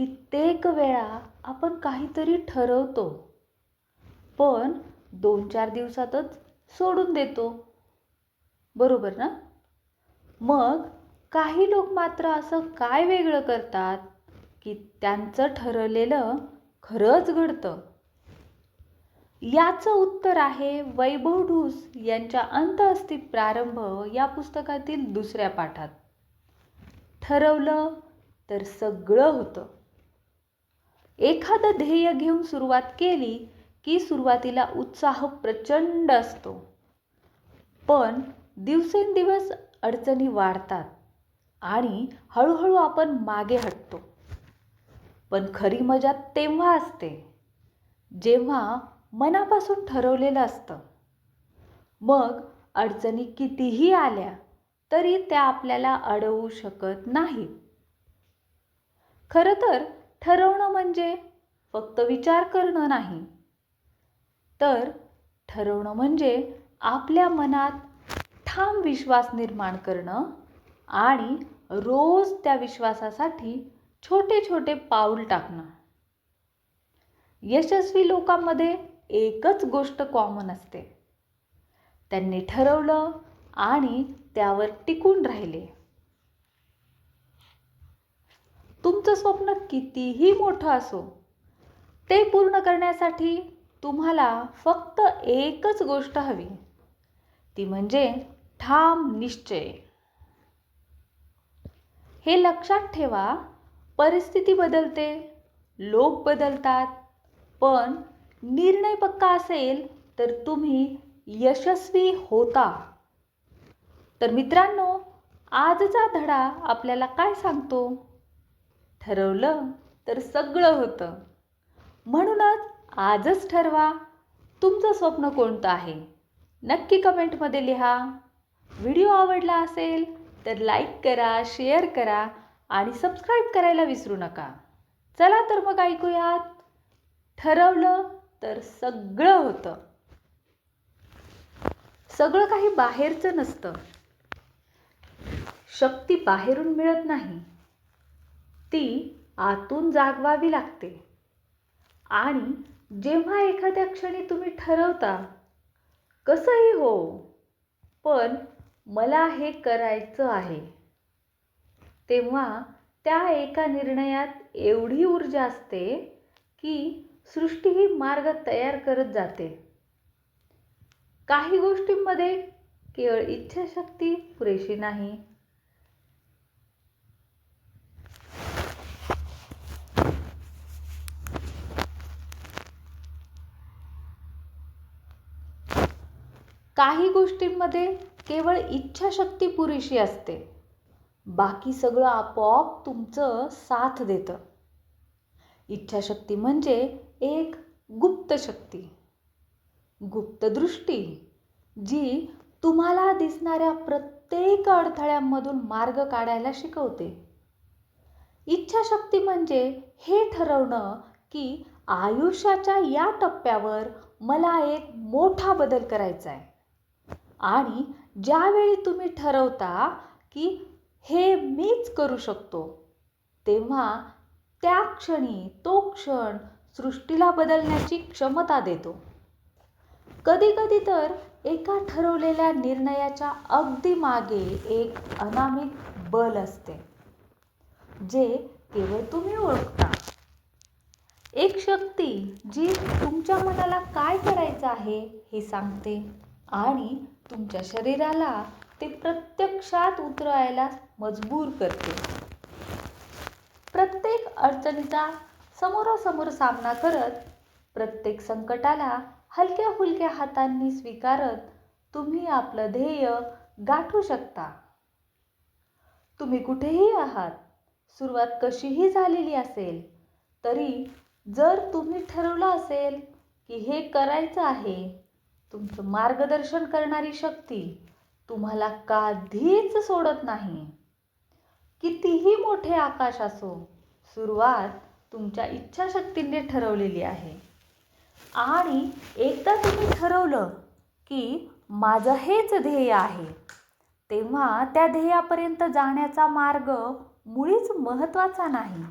कित्येक वेळा आपण काहीतरी ठरवतो. पण दोन चार दिवसातच सोडून देतो. बरोबर ना? मग काही लोक मात्र असं काय वेगळं करतात की त्यांचं ठरवलेलं खरंच घडतं? याचं उत्तर आहे वैभव ढूस यांच्या अंत प्रारंभ या पुस्तकातील दुसऱ्या पाठात. ठरवलं तर सगळं होतं. एखादं ध्येय घेऊन सुरुवात केली की सुरुवातीला उत्साह प्रचंड असतो. पण दिवसेंदिवस अडचणी वाढतात आणि हळूहळू आपण मागे हटतो. पण खरी मजा तेव्हा असते जेव्हा मनापासून ठरवलेलं असतं. मग अडचणी कितीही आल्या तरी त्या आपल्याला अडवू शकत नाहीत. खरं तर ठरवणं म्हणजे फक्त विचार करणं नाही. तर ठरवणं म्हणजे आपल्या मनात ठाम विश्वास निर्माण करणं आणि रोज त्या विश्वासासाठी छोटे छोटे पाऊल टाकणं. यशस्वी लोकांमध्ये एकच गोष्ट कॉमन असते. त्यांनी ठरवलं आणि त्यावर टिकून राहिले. तुमचं स्वप्न कितीही मोठं असो ते पूर्ण करण्यासाठी तुम्हाला फक्त एकच गोष्ट हवी. ती म्हणजे ठाम निश्चय. हे लक्षात ठेवा परिस्थिती बदलते लोक बदलतात पण निर्णय पक्का असेल तर तुम्ही यशस्वी होता. तर मित्रांनो आजचा धडा आपल्याला काय सांगतो? ठरवलं तर सगळं होतं. म्हणूनच आजच ठरवा. तुमचं स्वप्न कोणतं आहे? नक्की कमेंटमध्ये लिहा. व्हिडिओ आवडला असेल तर लाईक करा शेअर करा आणि सबस्क्राईब करायला विसरू नका. चला तर मग ऐकूयात. ठरवलं तर सगळं होतं. सगळं काही बाहेरचं नसतं. शक्ती बाहेरून मिळत नाही. ती आतून जागवावी लागते. आणि जेव्हा एखाद्या क्षणी तुम्ही ठरवता कसंही हो पण मला हे करायचं आहे तेव्हा त्या एका निर्णयात एवढी ऊर्जा असते की सृष्टी ही मार्ग तयार करत जाते. काही गोष्टींमध्ये केवळ इच्छाशक्ती पुरेशी नाही काही गोष्टींमध्ये केवळ इच्छाशक्ती पुरेशी असते. बाकी सगळं आपोआप तुमचं साथ देतं. इच्छाशक्ती म्हणजे एक गुप्त शक्ती. गुप्तदृष्टी जी तुम्हाला दिसणाऱ्या प्रत्येक अडथळ्यांमधून मार्ग काढायला शिकवते. इच्छाशक्ती म्हणजे हे ठरवणं की आयुष्याच्या या टप्प्यावर मला एक मोठा बदल करायचा आहे आणि ज्यावेळी तुम्ही ठरवता की हे मीच करू शकतो तेव्हा त्या क्षणी तो क्षण सृष्टीला बदलण्याची क्षमता देतो. कधीकधी तर एका ठरवलेल्या निर्णयाच्या अगदी मागे एक अनामिक बल असते जे केवळ तुम्ही ओळखता. एक शक्ती जी तुमच्या मनाला काय करायचं आहे हे सांगते आणि तुमच्या शरीराला ते प्रत्यक्षात उतरायला मजबूर करते. प्रत्येक अडचणीचा समोरासमोर सामना करत प्रत्येक संकटाला हलक्या फुलक्या हातांनी स्वीकारत तुम्ही आपलं ध्येय गाठू शकता. तुम्ही कुठेही आहात सुरुवात कशीही झालेली असेल तरी जर तुम्ही ठरवलं असेल की हे करायचं आहे तुमचं मार्गदर्शन करणारी शक्ती तुम्हाला कधीच सोडत नाही. कितीही मोठे आकाश असो सुरुवात तुमच्या इच्छाशक्तीने ठरवलेली आहे. आणि एकदा तुम्ही ठरवलं की माझं हेच ध्येय आहे तेव्हा त्या ध्येयापर्यंत जाण्याचा मार्ग मुळीच महत्त्वाचा नाही.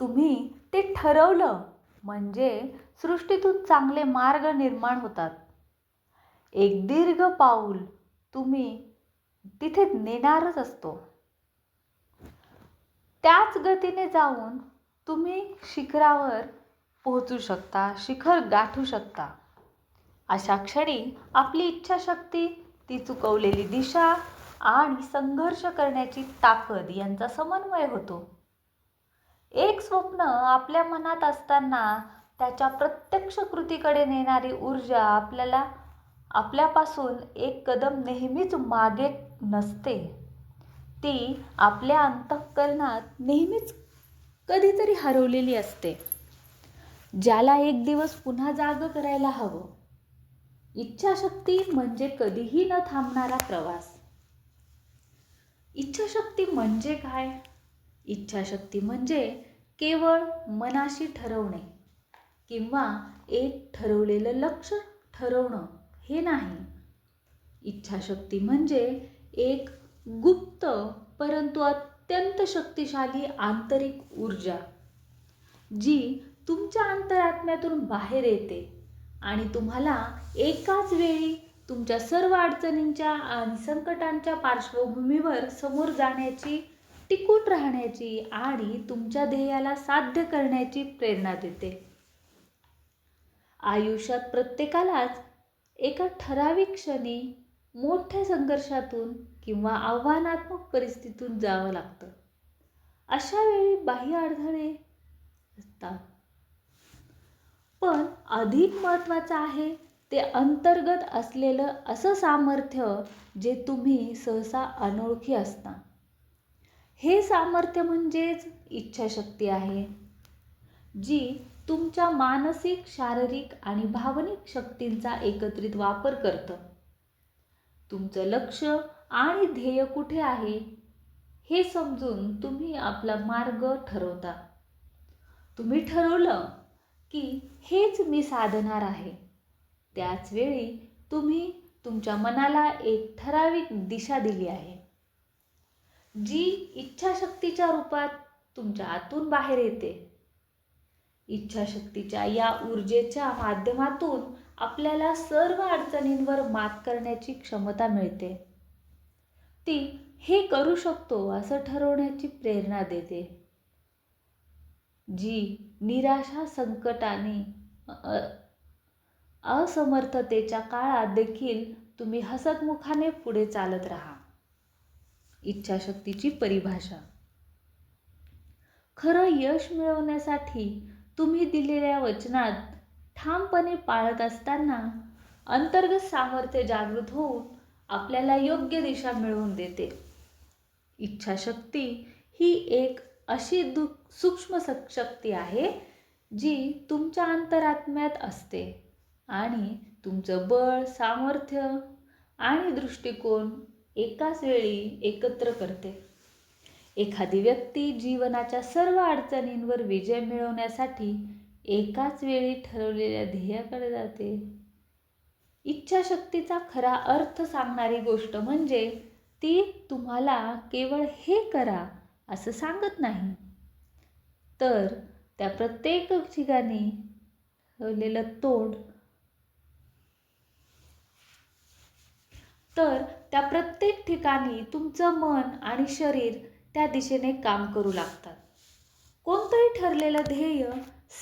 तुम्ही ते ठरवलं म्हणजे सृष्टीतून चांगले मार्ग निर्माण होतात. एक दीर्घ पाऊल तुम्ही तिथे नेणारच असतो. त्याच गतीने जाऊन तुम्ही शिखरावर पोहोचू शकता शिखर गाठू शकता. अशा क्षणी आपली इच्छाशक्ती ती चुकवलेली दिशा आणि संघर्ष करण्याची ताकद यांचा समन्वय होतो. एक स्वप्न आपल्या मनात असताना त्याच्या प्रत्यक्ष कृतीकडे नेणारी ऊर्जा आपल्याला आपल्यापासून एक कदम नेहमीच मागे नसते. ती आपल्या अंतःकरणात नेहमीच कधीतरी हरवलेली असते. ज्याला एक दिवस पुन्हा जाग करायला हवं. इच्छाशक्ती म्हणजे कधीही न थांबणारा प्रवास. इच्छाशक्ती म्हणजे काय? इच्छाशक्ती म्हणजे केवळ मनाशी ठरवणे किंवा एक ठरवलेलं लक्ष ठरवणं. हे नाही. इच्छाशक्ती म्हणजे एक गुप्त परंतु अत्यंत शक्तिशाली आंतरिक ऊर्जा जी तुमच्या अंतरात्म्यातून बाहेर येते आणि तुम्हाला एकाच वेळी तुमच्या सर्व अडचणींच्या आणि संकटांच्या पार्श्वभूमीवर समोर जाण्याची टिकून राहण्याची आणि तुमच्या ध्येयाला साध्य करण्याची प्रेरणा देते. आयुष्यात प्रत्येकालाच एका ठराविक क्षणी मोठ्या संघर्षातून किंवा आव्हानात्मक परिस्थितीतून जावं लागतं. अशा वेळी बाह्य अडथळे असतात. पण अधिक महत्त्वाचं आहे ते अंतर्गत असलेलं असं सामर्थ्य जे तुम्ही सहसा अनोळखी असता. हे सामर्थ्य म्हणजेच इच्छाशक्ती आहे जी तुमच्या मानसिक शारीरिक आणि भावनिक शक्तींचा एकत्रित वापर करतं. तुमचं लक्ष आणि ध्येय कुठे आहे हे समजून तुम्ही आपला मार्ग ठरवता. तुम्ही ठरवलं की हेच मी साधणार आहे. त्याच वेळी तुम्ही तुमच्या मनाला एक ठराविक दिशा दिली आहे. जी इच्छाशक्तीच्या रूपात तुमच्या आतून बाहेर येते. इच्छाशक्तीच्या या ऊर्जेच्या माध्यमातून आपल्याला सर्व अडचणींवर मात करण्याची क्षमता मिळते. ती हे करू शकतो असं ठरवण्याची प्रेरणा देते. जी निराशा संकटाने असमर्थतेच्या काळात देखील तुम्ही हसतमुखाने पुढे चालत राहा. इच्छाशक्तीची परिभाषा. खरं यश मिळवण्यासाठी तुम्ही दिलेल्या वचनात ठामपणे पाळत असताना अंतर्गत सामर्थ्य जागृत होऊन आपल्याला योग्य दिशा मिळवून देते. इच्छाशक्ती ही एक अशी दु सूक्ष्म शक्ती आहे जी तुमच्या अंतरात्म्यात असते आणि तुमचं बळ सामर्थ्य आणि दृष्टिकोन एकाच वेळी एकत्र करते. एखादी व्यक्ती जीवनाच्या सर्व अडचणींवर विजय मिळवण्यासाठी एकाच वेळी ठरवलेल्या ध्येयाकडे जाते. इच्छाशक्तीचा खरा अर्थ सांगणारी गोष्ट म्हणजे ती तुम्हाला केवळ हे करा असं सांगत नाही. तर त्या प्रत्येक ठिकाणी ठेवलेलं तोंड तर त्या प्रत्येक ठिकाणी तुमचं मन आणि शरीर त्या दिशेने काम करू लागतात. कोणतंही ठरलेलं ध्येय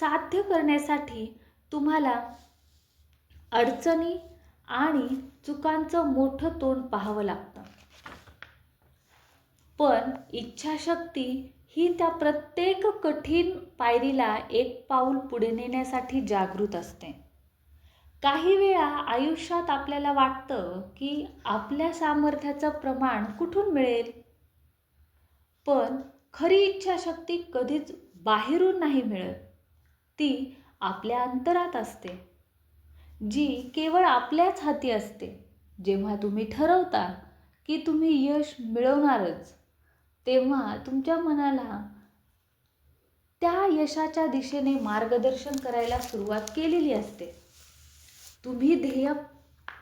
साध्य करण्यासाठी तुम्हाला अडचणी आणि चुकांचं मोठं तोंड पाहावं लागतं. पण इच्छाशक्ती ही त्या प्रत्येक कठीण पायरीला एक पाऊल पुढे नेण्यासाठी जागृत असते. काही वेळा आयुष्यात आपल्याला वाटतं की आपल्या सामर्थ्याचं प्रमाण कुठून मिळेल? पण खरी इच्छाशक्ती कधीच बाहेरून नाही मिळत. ती आपल्या अंतरात असते. जी केवळ आपल्याच हाती असते. जेव्हा तुम्ही ठरवता की तुम्ही यश मिळवणारच तेव्हा तुमच्या मनाला त्या यशाच्या दिशेने मार्गदर्शन करायला सुरुवात केलेली असते. तुम्ही ध्येय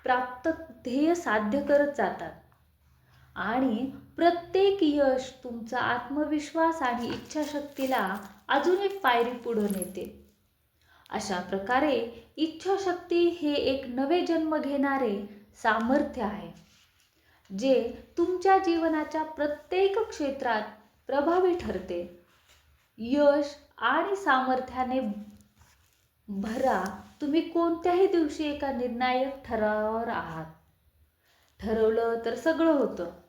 प्राप्त ध्येय साध्य करत जातात. आणि प्रत्येक यश तुमचा आत्मविश्वास आणि इच्छाशक्तीला अजून एक पायरी पुढं नेते. अशा प्रकारे इच्छाशक्ती हे एक नवे जन्म घेणारे सामर्थ्य आहे जे तुमच्या जीवनाच्या प्रत्येक क्षेत्रात प्रभावी ठरते. यश आणि सामर्थ्याने भरा तुम्ही कोणत्याही दिवशी एका निर्णायक ठरावावर आहात. ठरवलं तर सगळं होतं.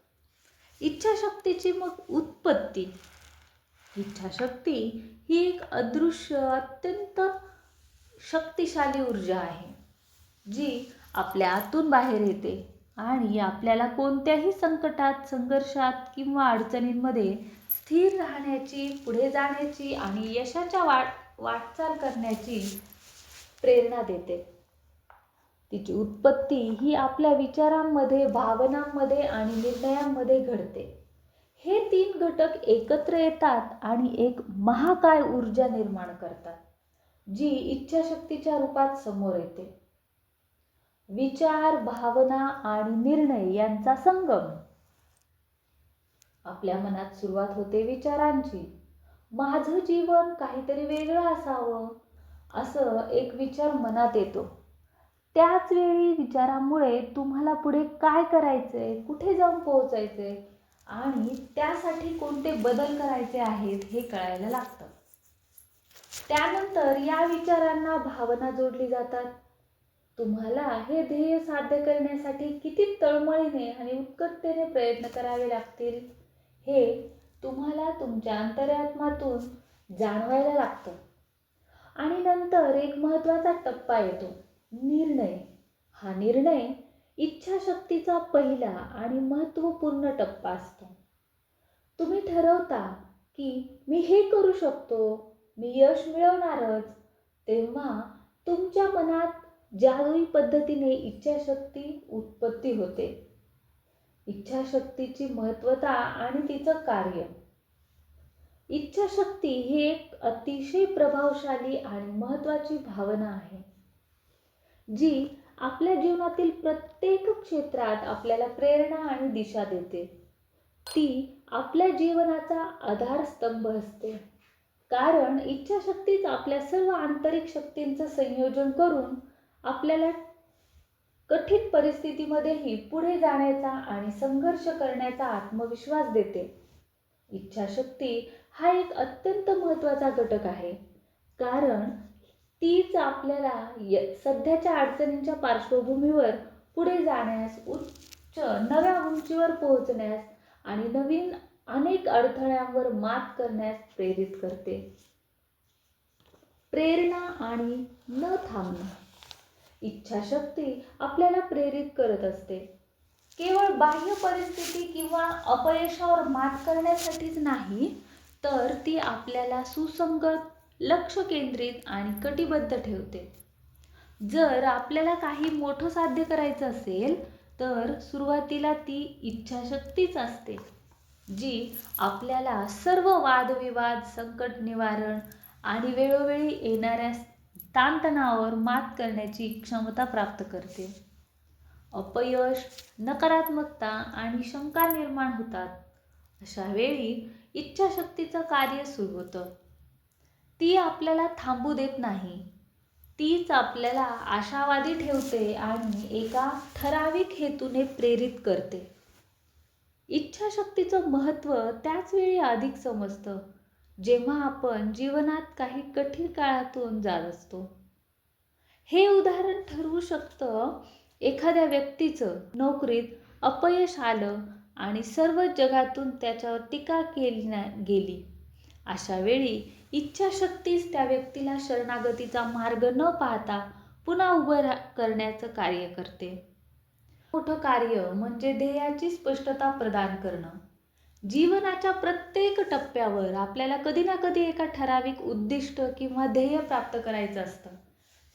इच्छाशक्तीची मग उत्पत्ती. इच्छाशक्ती ही एक अदृश्य अत्यंत शक्तिशाली ऊर्जा आहे जी आपल्या आतून बाहेर येते आणि आपल्याला कोणत्याही संकटात संघर्षात किंवा अडचणींमध्ये स्थिर राहण्याची पुढे जाण्याची आणि यशाच्या वाट वाटचाल करण्याची प्रेरणा देते. तिची उत्पत्ती ही आपल्या विचारांमध्ये भावनांमध्ये आणि निर्णयांमध्ये घडते. हे तीन घटक एकत्र येतात आणि एक महाकाय ऊर्जा निर्माण करतात जी इच्छाशक्तीच्या रूपात समोर येते. विचार भावना आणि निर्णय यांचा संगम. आपल्या मनात सुरुवात होते विचारांची. माझं जीवन काहीतरी वेगळं असावं असं एक विचार मनात येतो. त्याच वेळी विचारामुळे तुम्हाला पुढे काय करायचंय? कुठे जाऊन पोहोचायचंय? आणि त्यासाठी कोणते बदल करायचे आहेत हे कळायला लागतं. त्यानंतर या विचारांना भावना जोडली जातात. तुम्हाला हे ध्येय साध्य करण्यासाठी किती तळमळीने आणि उत्कटतेने प्रयत्न करावे लागतील हे तुम्हाला तुमच्या अंतरात्मातून जाणवायला लागतं. आणि नंतर एक महत्त्वाचा टप्पा येतो. निर्णय. हा निर्णय इच्छाशक्तीचा पहिला आणि महत्त्वपूर्ण टप्पा असतो. तुम्ही ठरवता की मी हे करू शकतो मी यश मिळवणारच तेव्हा तुमच्या मनात जादुई पद्धतीने इच्छाशक्ती उत्पत्ती होते इच्छाशक्तीची महत्त्वता आणि तिचं कार्य. इच्छाशक्ती ही एक अतिशय प्रभावशाली आणि महत्त्वाची भावना आहे. जी आपल्या जीवनातील प्रत्येक क्षेत्रात आपल्याला प्रेरणा आणि दिशा देते. ती आपल्या जीवनाचा आधारस्तंभ असते. कारण इच्छाशक्तीच आपल्या सर्व आंतरिक शक्तींचं संयोजन करून आपल्याला कठीण परिस्थितीमध्येही पुढे जाण्याचा आणि संघर्ष करण्याचा आत्मविश्वास देते. इच्छाशक्ती हा एक अत्यंत महत्त्वाचा घटक आहे. कारण तीच आपल्याला य सध्याच्या अडचणींच्या पार्श्वभूमीवर पुढे जाण्यास उच्च नव्या उंचीवर पोहोचण्यास आणि नवीन अनेक अडथळ्यांवर मात करण्यास प्रेरित करते. प्रेरणा आणि न थांबणं. इच्छाशक्ती आपल्याला प्रेरित करत असते. केवळ बाह्य परिस्थिती किंवा अपयशावर मात करण्यासाठीच नाही तर ती आपल्याला सुसंगत लक्ष केंद्रित आणि कटिबद्ध ठेवते. जर आपल्याला काही मोठं साध्य करायचं असेल तर सुरुवातीला ती इच्छाशक्तीच असते जी आपल्याला सर्व वादविवाद संकट निवारण आणि वेळोवेळी येणाऱ्या ताणतणावर मात करण्याची क्षमता प्राप्त करते. अपयश नकारात्मकता आणि शंका निर्माण होतात. अशा वेळी इच्छाशक्तीचं कार्य सुरू होतं. ती आपल्याला थांबू देत नाही. तीच आपल्याला आशावादी ठेवते आणि एका ठराविक हेतूने प्रेरित करते. इच्छाशक्तीचं महत्त्व त्याच वेळी अधिक समजतं जेव्हा आपण जीवनात काही कठीण काळातून जात असतो. हे उदाहरण ठरवू शकतं एखाद्या व्यक्तीचं नोकरीत अपयश आलं आणि सर्व जगातून त्याच्यावर टीका केली ना गेली. अशावेळी इच्छाशक्तीच त्या व्यक्तीला शरणागतीचा मार्ग न पाहता पुन्हा उभं रा करण्याचं कार्य करते. मोठं कार्य म्हणजे ध्येयाची स्पष्टता प्रदान करणं. जीवनाच्या प्रत्येक टप्प्यावर आपल्याला कधी ना कधी एका ठराविक उद्दिष्ट किंवा ध्येय प्राप्त करायचं असतं.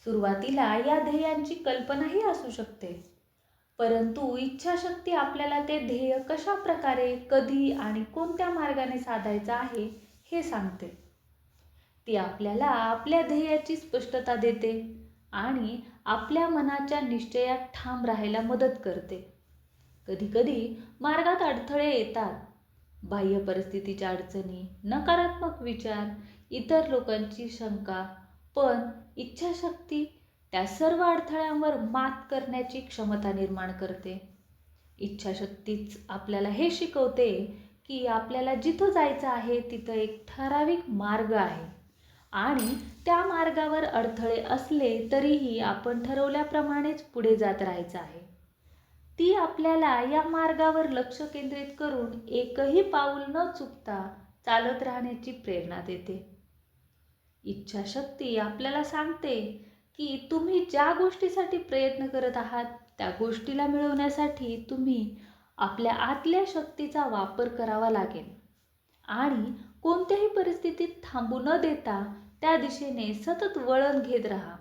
सुरुवातीला या ध्येयांची कल्पनाही असू शकते. परंतु इच्छाशक्ती आपल्याला ते ध्येय कशा प्रकारे कधी आणि कोणत्या मार्गाने साधायचं आहे हे सांगते. ती आपल्याला आपल्या ध्येयाची स्पष्टता देते आणि आपल्या मनाच्या निश्चयात ठाम राहायला मदत करते. कधीकधी मार्गात अडथळे येतात. बाह्य परिस्थितीच्या अडचणी नकारात्मक विचार इतर लोकांची शंका पण इच्छाशक्ती त्या सर्व अडथळ्यांवर मात करण्याची क्षमता निर्माण करते. इच्छाशक्तीच आपल्याला हे शिकवते की आपल्याला जिथं जायचं आहे तिथं एक ठराविक मार्ग आहे. आणि त्या मार्गावर अडथळे असले तरीही आपण ठरवल्याप्रमाणेच पुढे जात राहायचं आहे. ती आपल्याला या मार्गावर लक्ष केंद्रित करून एकही पाऊल न चुकता चालत राहण्याची प्रेरणा देते. इच्छाशक्ती आपल्याला सांगते की तुम्ही ज्या गोष्टीसाठी प्रयत्न करत आहात त्या गोष्टीला मिळवण्यासाठी तुम्ही आपल्या आतल्या शक्तीचा वापर करावा लागेल. आणि कोणत्याही परिस्थितीत थांबू न देता त्या दिशेने सतत वळण घेत राहा.